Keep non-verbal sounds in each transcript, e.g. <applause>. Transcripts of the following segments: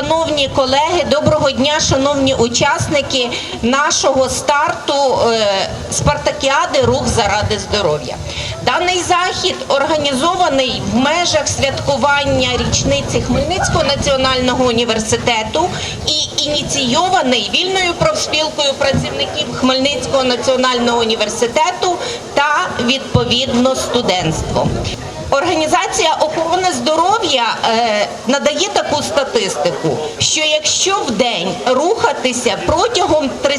Шановні колеги, доброго дня, шановні учасники нашого старту е, спартакіади Рух заради здоров'я. Даний захід організований в межах святкування річниці Хмельницького національного університету і ініційований вільною профспілкою працівників Хмельницького національного університету та відповідно студентством. Організація охорони здоров'я е, надає таку статистику, що якщо в день рухатися протягом 30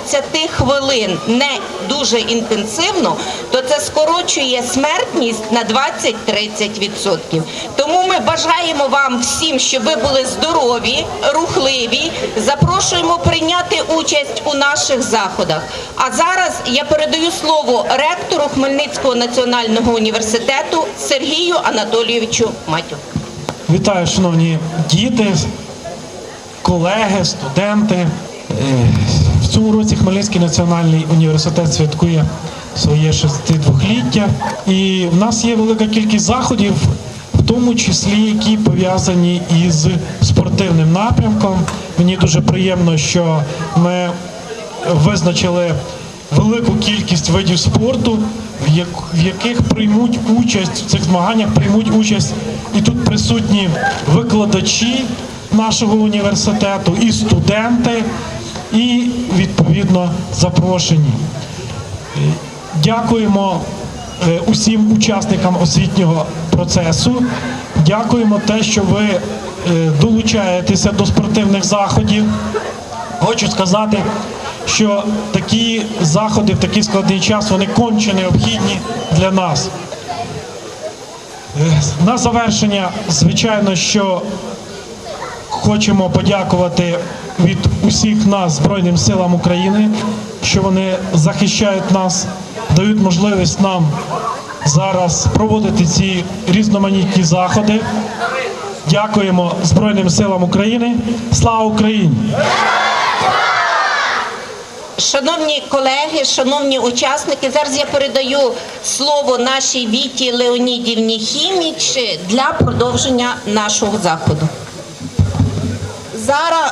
хвилин не дуже інтенсивно, то це скорочує смертність на 20-30%. Тому ми бажаємо вам всім, щоб ви були здорові, рухливі. Запрошуємо прийняти участь у наших заходах. А зараз я передаю слово ректору Хмельницького національного університету Сергію Анатолійовичу Матю. Вітаю, шановні діти, колеги, студенти. Хмельницький національний університет святкує своє 62-ліття. І в нас є велика кількість заходів, в тому числі які пов'язані із спортивним напрямком. Мені дуже приємно, що ми визначили велику кількість видів спорту, в, як, в яких приймуть участь в цих змаганнях, приймуть участь і тут присутні викладачі нашого університету, і студенти, і відповідно запрошені. Дякуємо е, усім учасникам освітнього процесу. Дякуємо те, що ви е, долучаєтеся до спортивних заходів. Хочу сказати, що такі заходи в такий складний час вони конче необхідні для нас. Е, На завершення, звичайно, що хочемо подякувати від усіх нас Збройним силам України, що вони захищають нас, дають можливість нам зараз проводити ці різноманітні заходи. Дякуємо Збройним силам України. Слава Україні! Шановні колеги, шановні учасники, зараз я передаю слово нашій Віті Леонідівні Хіміч для продовження нашого заходу. Зараз,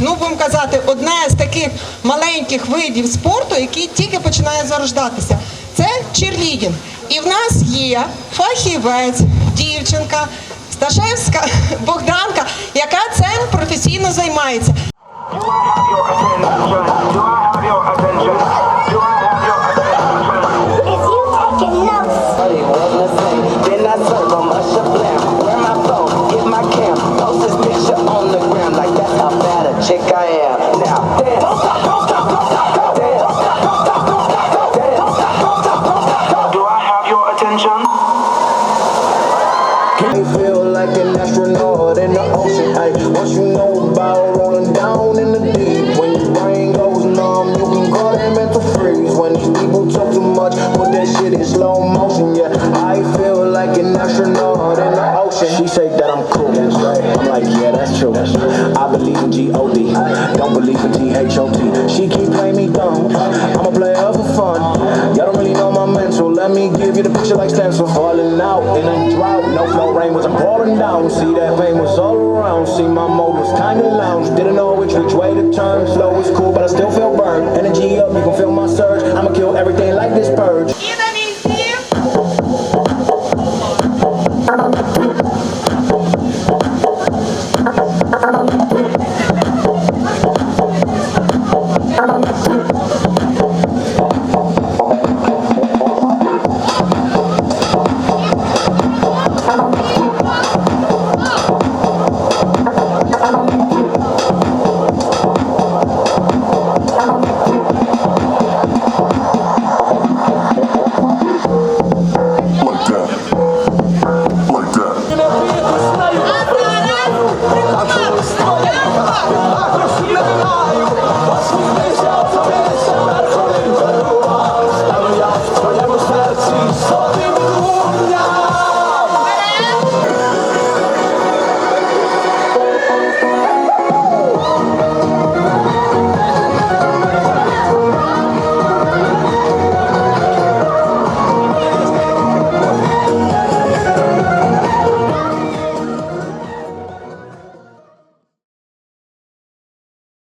ну будемо казати, одне з таких маленьких видів спорту, який тільки починає зарождатися. Це черлідінг. І в нас є фахівець, дівчинка, Сташевська <laughs> Богданка, яка цим професійно займається. You feel like an astronaut in the ocean? Ay, what you know about rolling down in the deep? When your brain goes numb, you can call it mental freeze. When these people talk too much, put that shit in slow motion. Yeah, I feel like an astronaut in the ocean. She say that I'm cool. I'm like, yeah, that's true. I believe in G-O-D. Don't believe in T-H-O-T. She keep playing me dumb. I'm a give you the picture like stamps for falling out in a drought. No flow rain was pouring down. See that fame was all around. See my mode was kinda lounge. Didn't know which which way to turn. Slow was cool, but I still feel burned. Energy up, you can feel my surge. I'ma kill everything like this purge.